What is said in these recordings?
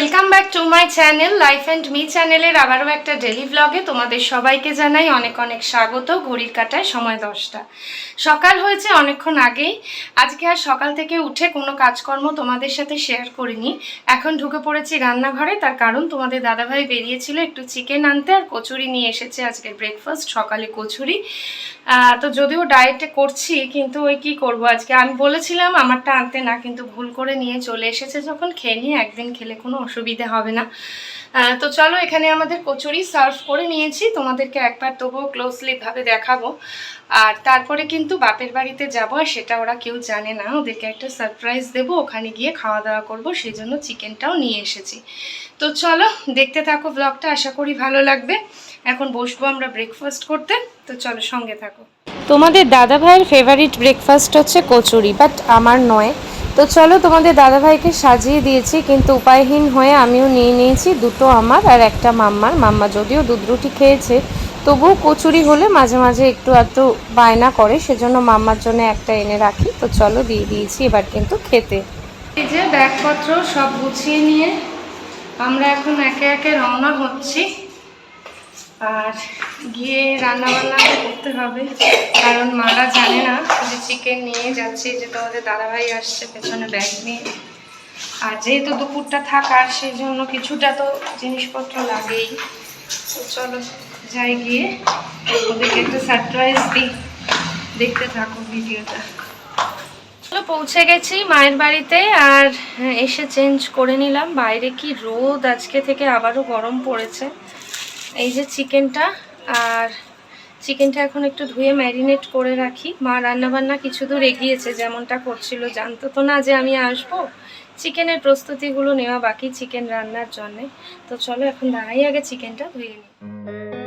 Welcome back to my channel life and me চ্যানেলের আবারও একটা ডেলি ব্লগে তোমাদের সবাইকে জানাই অনেক অনেক স্বাগত, ঘড়ির কাটায় সময় দশটা। সকাল হয়েছে অনেকক্ষণ আগেই, আজকে আর সকাল থেকে উঠে কোনো কাজকর্ম তোমাদের সাথে শেয়ার করিনি। এখন ঢুকে পড়েছি রান্নাঘরে, তার কারণ তোমাদের দাদাভাই বেরিয়েছিল একটু চিকেন আনতে আর কচুরি নিয়ে এসেছে আজকে ব্রেকফাস্ট সকালে কচুরি। তো যদিও ডায়েটে করছি, কিন্তু ওই কি করব আজকে? আমি বলেছিলাম আমারটা আনতে না, কিন্তু ভুল করে নিয়ে চলে এসেছে যখন, খেয়ে নিয়ে একদিন খেলে কোনো অসুবিধা হবে না। তো চলো এখানে আমাদের কচুরি সার্ভ করে নিয়েছি। তোমাদেরকে একবার তবুও ক্লোজলি ভাবে দেখাবো। আর তারপরে কিন্তু বাপের বাড়িতে যাব, আর সেটা ওরা কেউ জানে না। ওদেরকে একটা সারপ্রাইজ দেবো, ওখানে গিয়ে খাওয়া দাওয়া করব সেই জন্য চিকেনটাও নিয়ে এসেছি। তো চলো দেখতে থাকো ব্লগটা আশা করি ভালো লাগবে। এখন বসবো আমরা ব্রেকফাস্ট করতে। তো চলো সঙ্গে থাকো। তোমাদের দাদা ভাইয়ের ফেভারিট ব্রেকফাস্ট হচ্ছে কচুরি বাট আমার নয়। তো চলো তোমাদের দাদা ভাইকে সাজিয়ে দিয়েছি, কিন্তু উপায়হীন হয়ে আমিও নিয়ে নিয়েছি দুটো আমার আর একটা মাম্মার। মাম্মা যদিও দুধ রুটি খেয়েছে, তবুও কচুরি হলে মাঝে মাঝে একটু একটু বায়না করে, সেজন্য মাম্মার জন্য একটা এনে রাখি। তো চলো দিয়ে দিয়েছি এবার কিন্তু খেতে। এই যে ব্যাগপত্র সব গুছিয়ে নিয়ে আমরা এখন একে একে রওনা হচ্ছি। আর গিয়ে রান্না বান্না করতে হবে, কারণ মারা জানে না যে চিকেন নিয়ে যাচ্ছি যে তোমাদের দাদাভাই আসছে পেছনে ব্যাগ নিয়ে। আর যেহেতু দুপুরটা থাকার সেই জন্য কিছুটা তো জিনিসপত্র লাগেই। তো চলো যাই গিয়ে, ওদেরকে একটা সারপ্রাইজ দিই। দেখতে থাকো ভিডিওটা। চলো পৌঁছে গেছি মায়ের বাড়িতে, আর এসে চেঞ্জ করে নিলাম। বাইরে কি রোদ, আজকে থেকে আবারও গরম পড়েছে। এই যে চিকেনটা, আর চিকেনটা এখন একটু ধুয়ে ম্যারিনেট করে রাখি। মা রান্নাবান্না কিছু দূর এগিয়েছে, যেমনটা করছিল। জানতো তো না যে আমি আসব। চিকেনের প্রস্তুতিগুলো নেওয়া বাকি, চিকেন রান্নার জন্যে। তো চলো এখন দাঁড়াই, আগে চিকেনটা ধুয়ে নিই।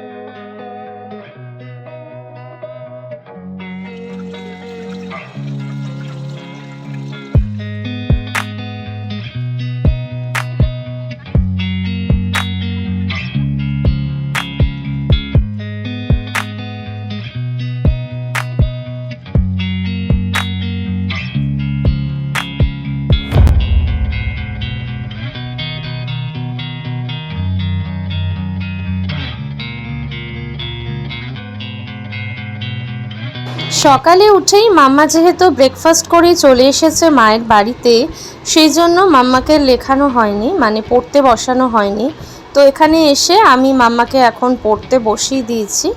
সকালে উঠেই মাম্মা যেহেতু ব্রেকফাস্ট করে চলে এসেছে মায়ের বাড়িতে, সেই জন্য মাম্মাকে লেখানো হয়নি মানে পড়তে বসানো হয়নি। তো এখানে এসে আমি মাম্মাকে এখন পড়তে বসিয়ে দিয়েছি।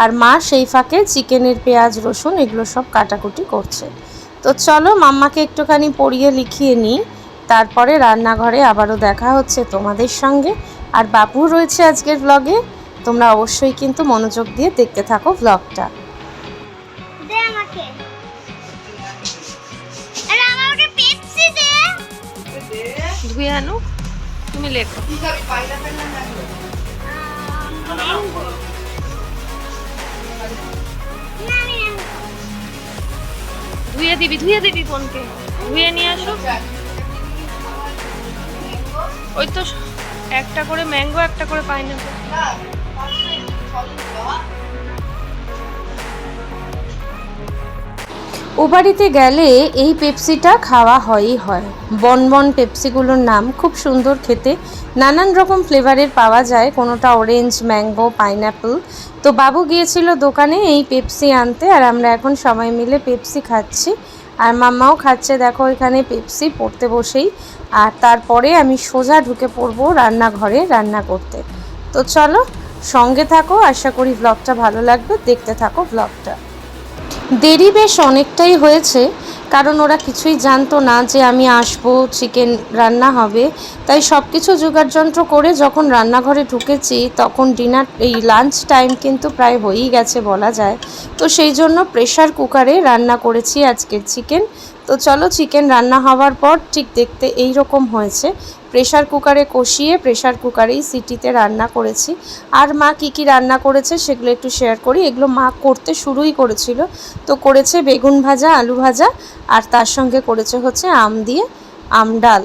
আর মা সেই ফাঁকে চিকেনের পেঁয়াজ, রসুন এগুলো সব কাটাকুটি করছে। তো চলো মাম্মাকে একটুখানি পড়িয়ে লিখিয়ে নিই। তারপরে রান্নাঘরে আবারও দেখা হচ্ছে তোমাদের সঙ্গে। আর বাবু রয়েছে আজকের ব্লগে তোমরা অবশ্যই কিন্তু মনোযোগ দিয়ে দেখতে থাকো ব্লগটা ধুয়ে তুমি লেখো। ধুয়ে দিবি ধুয়ে দিবি বোনকে। ধুয়ে নিয়ে আসো। ওই তো একটা করে ম্যাঙ্গো, একটা করে পাইনাপেল ও বাড়িতে গেলে এই পেপসিটা খাওয়া হয়ই হয়। বনবন পেপসিগুলোর নাম খুব সুন্দর খেতে। নানান রকম ফ্লেভারের পাওয়া যায়। কোনোটা অরেঞ্জ, ম্যাঙ্গো পাইনাপেল তো বাবু গিয়েছিল দোকানে এই পেপসি আনতে আর আমরা এখন সবাই মিলে পেপসি খাচ্ছি। আর মাম্মাও খাচ্ছে, দেখো এখানে পেপসি পড়তে বসেই। আর তারপরে আমি সোজা ঢুকে পড়ব রান্নাঘরে রান্না করতে। তো চলো সঙ্গে থাকো, আশা করি ব্লগটা ভালো লাগবে। দেখতে থাকো ব্লগটা দেরি বেশ অনেকটাই হয়েছে, কারণ ওরা কিছুই জানতো না যে আমি আসব চিকেন রান্না হবে। তাই সব কিছু যন্ত্র করে যখন রান্নাঘরে ঢুকেছি, তখন ডিনার এই লাঞ্চ টাইম কিন্তু প্রায় হয়েই গেছে বলা যায়। তো সেই জন্য প্রেশার কুকারে রান্না করেছি আজকের চিকেন তো চলো চিকেন রান্না হওয়ার পর ঠিক দেখতে এই রকম হয়েছে। প্রেশার কুকারে কষিয়ে প্রেশার কুকারেই সিটিতে রান্না করেছি। আর মা কি কি রান্না করেছে সেগুলো একটু শেয়ার করি। এগুলো মা করতে শুরুই করেছিল। তো করেছে বেগুন ভাজা, আলু ভাজা, আর তার সঙ্গে করেছে হচ্ছে আম দিয়ে আম ডাল।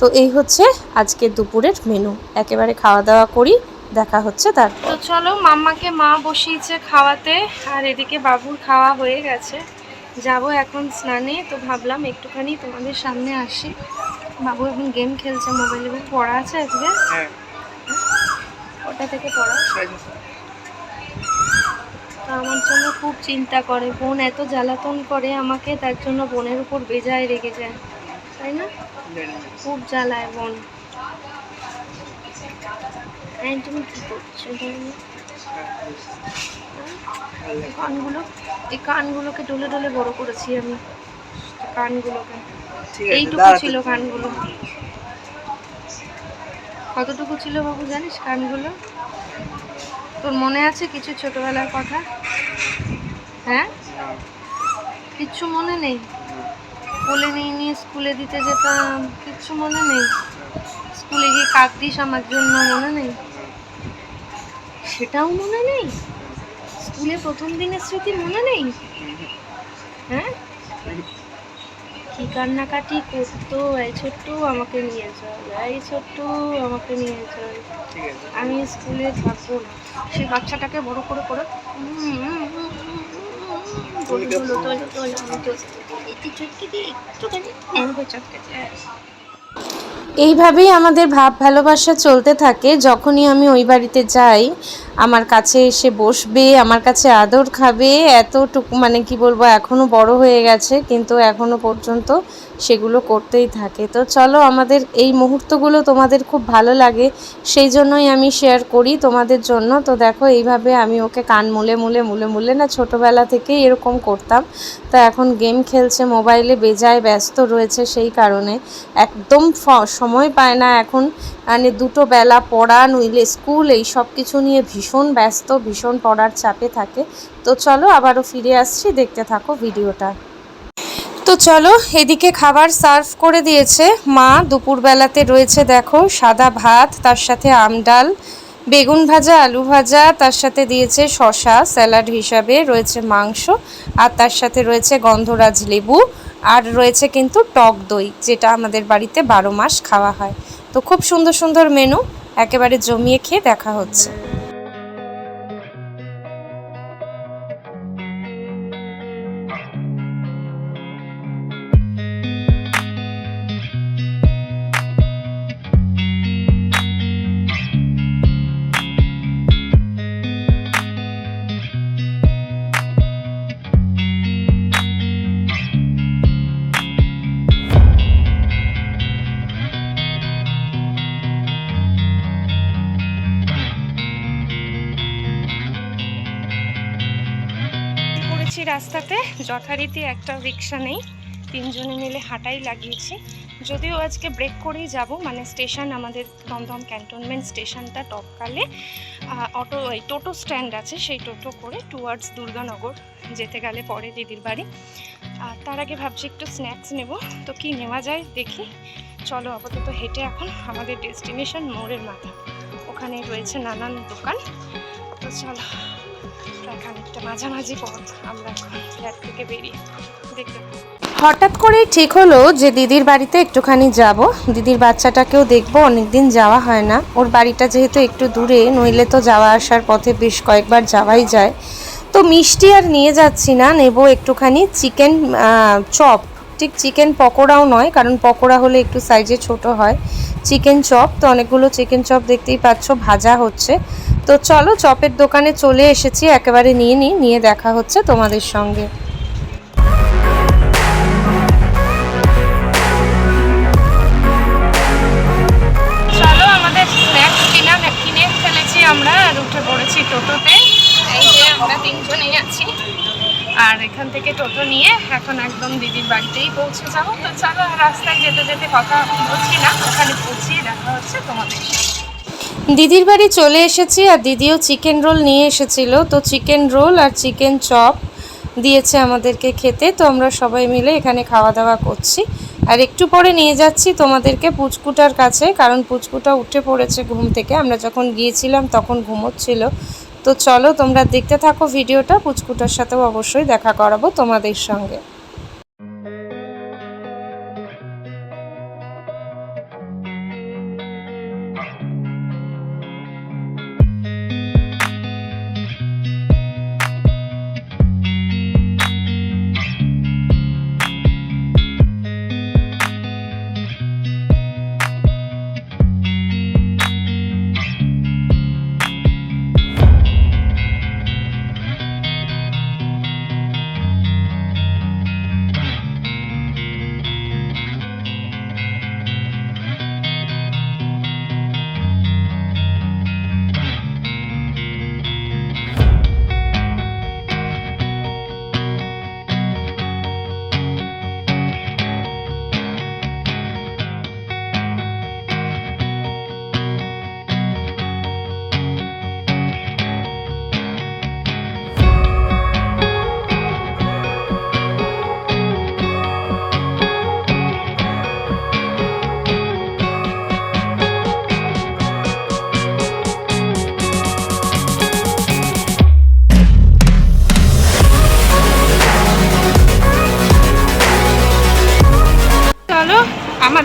তো এই হচ্ছে আজকে দুপুরের মেনু একেবারে খাওয়া দাওয়া করি, দেখা হচ্ছে তার তো চলো মাম্মাকে মা বসিয়েছে খাওয়াতে, আর এদিকে বাবুর খাওয়া হয়ে গেছে। যাব এখন স্নানে, তো ভাবলাম একটুখানি তোমাদের সামনে আসি। বাবু এখন গেম খেলছে মোবাইলে পড়া আছে আজকে। হ্যাঁ। ওটা থেকে পড়া। আমার জন্য খুব চিন্তা করে বোন এত জ্বালাতন করে আমাকে তার জন্য বোনের উপর বেজায় রেগে যায় তাই না? খুব জ্বালায় বোন। এই তুমি কি করছ? কানগুলো এই কানগুলোকে ডলে ডলে বড় করেছি আমি। কানগুলোকে। এইটুকু ছিল কানগুলো কতটুকু ছিল বাবু জানিস কানগুলো তোর মনে আছে কিছু ছোটবেলার কথা? হ্যাঁ? কিচ্ছু মনে নেই? কোলে নিয়ে নিয়ে স্কুলে দিতে যেতাম কিচ্ছু মনে নেই? স্কুলে গিয়ে কাঁদতিস আমার জন্য মনে নেই? সেটাও মনে নেই? স্কুলে প্রথম দিনের স্মৃতি মনে নেই? হ্যাঁ? কি কান্নাকাটি করতো? এই ছোট্ট আমাকে নিয়ে চল এই ছোট্ট আমাকে নিয়ে চল আমি স্কুলে থাকব না। সেই বাচ্চাটাকে বড় করে করে। একটু চটকে দিই, একটুখানি, এভাবে চটকে দিই। এইভাবেই আমাদের ভাব ভালোবাসা চলতে থাকে। যখনই আমি ওই বাড়িতে যাই, আমার কাছে এসে বসবে, আমার কাছে আদর খাবে, এতটুকু মানে কি বলব এখনও বড় হয়ে গেছে, কিন্তু এখনও পর্যন্ত সেগুলো করতেই থাকে। তো চলো আমাদের এই মুহূর্তগুলো তোমাদের খুব ভালো লাগে, সেই জন্যই আমি শেয়ার করি তোমাদের জন্য। তো দেখো এইভাবে আমি ওকে কান মুলে মুলে মুলে মুলে না ছোটোবেলা থেকেই এরকম করতাম। তো এখন গেম খেলছে মোবাইলে বেজায় ব্যস্ত রয়েছে সেই কারণে। একদম সময় পায় না এখন। মানে দুটো বেলা পড়া, নইলে স্কুল এই সব কিছু নিয়ে ভীষণ ব্যস্ত, ভীষণ পড়ার চাপে থাকে। তো চলো আবারও ফিরে আসছি, দেখতে থাকো ভিডিওটা তো চলো, এদিকে খাবার সার্ভ করে দিয়েছে। মা, দুপুরবেলাতে রয়েছে দেখো, সাদা ভাত, তার সাথে আম ডাল, বেগুন ভাজা, আলু ভাজা, তার সাথে দিয়েছে শশা স্যালাড হিসাবে রয়েছে মাংস, আর তার সাথে রয়েছে গন্ধরাজ লেবু, আর রয়েছে কিন্তু টক দই, যেটা আমাদের বাড়িতে বারো মাস খাওয়া হয়। তো খুব সুন্দর সুন্দর মেনু, একেবারে জমিয়ে খেয়ে দেখা হচ্ছে। রাস্তাতে যথারীতি একটা রিক্সা নেই। তিনজনে মিলে হাঁটাই লাগিয়েছি। যদিও আজকে ব্রেক করেই যাব মানে স্টেশন আমাদের দমদম ক্যান্টনমেন্ট স্টেশনটা টপকালে অটো, ওই টোটো স্ট্যান্ড আছে সেই টোটো করে টুয়ার্ডস দুর্গানগর যেতে গেলে পরে দিদির বাড়ি। আর তার আগে ভাবছি একটু স্ন্যাক্স নেব। তো কি নেওয়া যায় দেখি। চলো আপাতত হেঁটে এখন আমাদের ডেস্টিনেশন মোড়ের মাথা। ওখানে রয়েছে নানান দোকান। তো চলো। হঠাৎ করেই ঠিক হলো যে দিদির বাড়িতে একটুখানি যাব। দিদির বাচ্চাটাকেও দেখব, অনেকদিন যাওয়া হয় না। ওর বাড়িটা যেহেতু একটু দূরে, নইলে তো যাওয়া আসার পথে বেশ কয়েকবার যাওয়াই যায়। তো মিষ্টি আর নিয়ে যাচ্ছি না, নেব একটুখানি চিকেন চপ। ঠিক চিকেন পকোড়াও নয়, কারণ পকোড়া হলে একটু সাইজে ছোট হয়। চিকেন চপ, তো অনেকগুলো চিকেন চপ দেখতেই পাচ্ছ, ভাজা হচ্ছে। তো চলো, চপের দোকানে চলে এসেছি, একেবারে নিয়ে নিই নিয়ে দেখা হচ্ছে তোমাদের সঙ্গে। চলো, আমাদের স্ন্যাক্স কিনা কিনে ফেলেছি আমরা, আর উঠে পড়েছি টোটোতে। এই আমরা তিনজনেই আছি। আর এখান থেকে টোটো নিয়ে এখন একদম দিদির বাড়িতেই পৌঁছে যাব। তো চলো, রাস্তায় যেতে যেতে কথা বলছি না, ওখানে পৌঁছিয়ে দেখা হচ্ছে তোমাদের দিদির বাড়ি চলে এসেছি আর দিদিও চিকেন রোল নিয়ে এসেছিল। তো চিকেন রোল আর চিকেন চপ দিয়েছে আমাদেরকে খেতে। তো আমরা সবাই মিলে এখানে খাওয়া দাওয়া করছি। আর একটু পরে নিয়ে যাচ্ছি তোমাদেরকে পুচকুটার কাছে, কারণ পুচকুটা উঠে পড়েছে ঘুম থেকে। আমরা যখন গিয়েছিলাম তখন ঘুমোচ্ছিল। তো চলো তোমরা দেখতে থাকো ভিডিওটা, পুচকুটার সাথেও অবশ্যই দেখা করাবো তোমাদের সঙ্গে।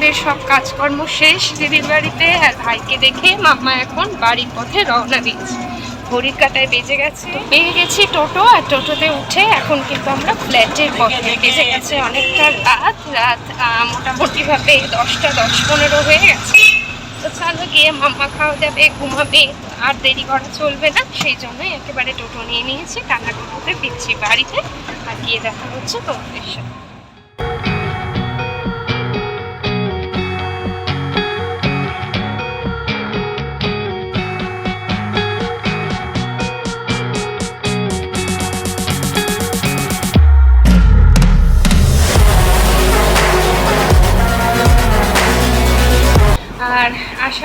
আমাদের সব কাজকর্ম শেষ। দিদির বাড়িতে আর ভাইকে দেখে মাম্মা এখন বাড়ির পথে রওনা দিচ্ছে। ঘড়ির কাটায় বেজে গেছে পেয়ে গেছি টোটো আর টোটোতে উঠে এখন কিন্তু আমরা ফ্ল্যাটের পথে বেজে গেছে। অনেকটা রাত রাত মোটামুটিভাবে দশটা, দশ, পনেরো হয়ে গেছে। তো চলো গিয়ে মাম্মা খাওয়া যাবে, ঘুমাবে। আর দেরি করা চলবে না, সেই জন্যই একেবারে টোটো নিয়ে নিয়েছি, টানা টোটোতে ফিরছি বাড়িতে। আর গিয়ে দেখা হচ্ছে তোমাদের সাথে।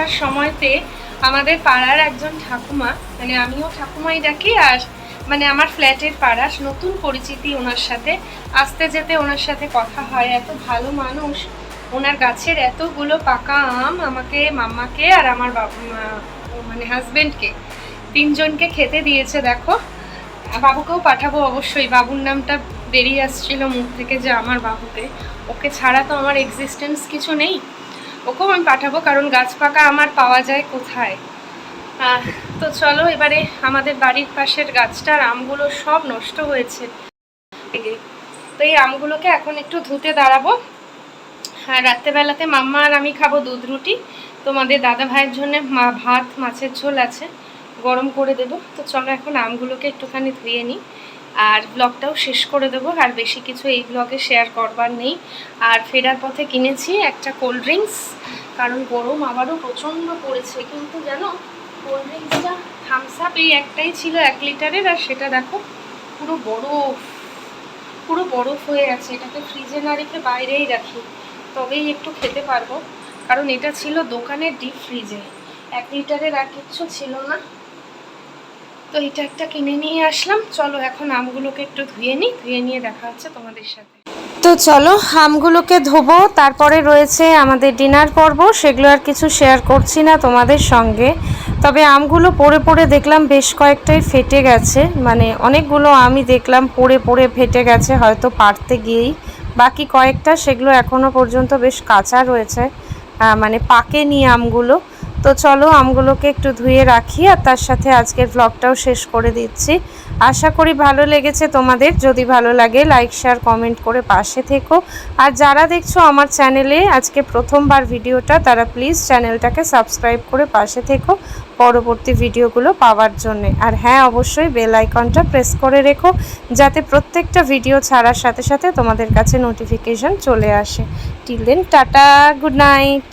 আসার সময়তে আমাদের পাড়ার একজন ঠাকুমা মানে আমিও ঠাকুমাই ডাকি আর মানে আমার ফ্ল্যাটের পাড়ার নতুন পরিচিতি ওনার সাথে, আসতে যেতে ওনার সাথে কথা হয়, এত ভালো মানুষ, ওনার গাছের এতগুলো পাকা আম আমাকে, মাম্মাকে আর আমার মানে হাজবেন্ডকে, তিনজনকে খেতে দিয়েছে, দেখো। বাবুকেও পাঠাবো অবশ্যই, বাবুর নামটা বেরিয়ে আসছিল মুখ থেকে যে আমার বাবুকে ওকে ছাড়া তো আমার এক্সিস্টেন্স কিছু নেই। ওকেও আমি পাঠাবো, কারণ গাছ পাকা আমার পাওয়া যায় কোথায়? তো চলো এবারে আমাদের বাড়ির পাশের গাছটার আমগুলো সব নষ্ট হয়েছে। তো এই আমগুলোকে এখন একটু ধুতে দাঁড়াবো। আর রাত্রেবেলাতে মাম্মা আর আমি খাব দুধ রুটি। তোমাদের দাদা ভাইয়ের জন্য মা ভাত, মাছের ঝোল আছে, গরম করে দেবো। তো চলো এখন আমগুলোকে একটুখানি ধুয়ে নিই। আর ব্লগটাও শেষ করে দেবো, আর বেশি কিছু এই ব্লগে শেয়ার করবার নেই। আর ফেরার পথে কিনেছি একটা কোল্ড ড্রিঙ্কস কারণ গরম আবারও প্রচণ্ড পড়েছে। কিন্তু জানো কোল্ড ড্রিঙ্কসটা থামস আপ এই একটাই ছিল এক লিটারের, আর সেটা দেখো, পুরো বরফ পুরো বরফ হয়ে আছে এটাকে ফ্রিজে না রেখে বাইরেই রাখি, তবেই একটু খেতে পারব। কারণ এটা ছিল দোকানের ডিপ ফ্রিজে এক লিটারের আর কিচ্ছু ছিল না। তো এটা একটা কিনে নিয়ে আসলাম। চলো এখন আমগুলোকে একটু ধুয়ে নিই। ধুয়ে নিয়ে দেখা হচ্ছে তোমাদের সাথে। তো চলো, আমগুলোকে ধোবো। তারপরে রয়েছে আমাদের ডিনার পর্ব। সেগুলো আর কিছু শেয়ার করছি না তোমাদের সঙ্গে। তবে আমগুলো পড়ে পড়ে দেখলাম বেশ কয়েকটাই ফেটে গেছে। মানে অনেকগুলো আমি দেখলাম পড়ে পড়ে ফেটে গেছে, হয়তো পারতে গিয়েই। বাকি কয়েকটা সেগুলো এখনও পর্যন্ত বেশ কাঁচা রয়েছে। মানে পাকেনি আমগুলো। তো চলো আমগুলোকে একটু ধুয়ে রাখি আর তার সাথে আজকের ব্লগটাও শেষ করে দিচ্ছি। আশা করি ভালো লেগেছে তোমাদের। যদি ভালো লাগে লাইক শেয়ার কমেন্ট করে পাশে থেকো। আর যারা দেখছ আমার চ্যানেলে আজকে প্রথমবার ভিডিওটা, তারা প্লিজ চ্যানেলটাকে সাবস্ক্রাইব করে পাশে থেকো পরবর্তী ভিডিওগুলো পাওয়ার জন্যে। আর হ্যাঁ অবশ্যই বেল আইকনটা প্রেস করে রেখো, যাতে প্রত্যেকটা ভিডিও ছাড়ার সাথে সাথে তোমাদের কাছে নোটিফিকেশন চলে আসে। Till then tata good night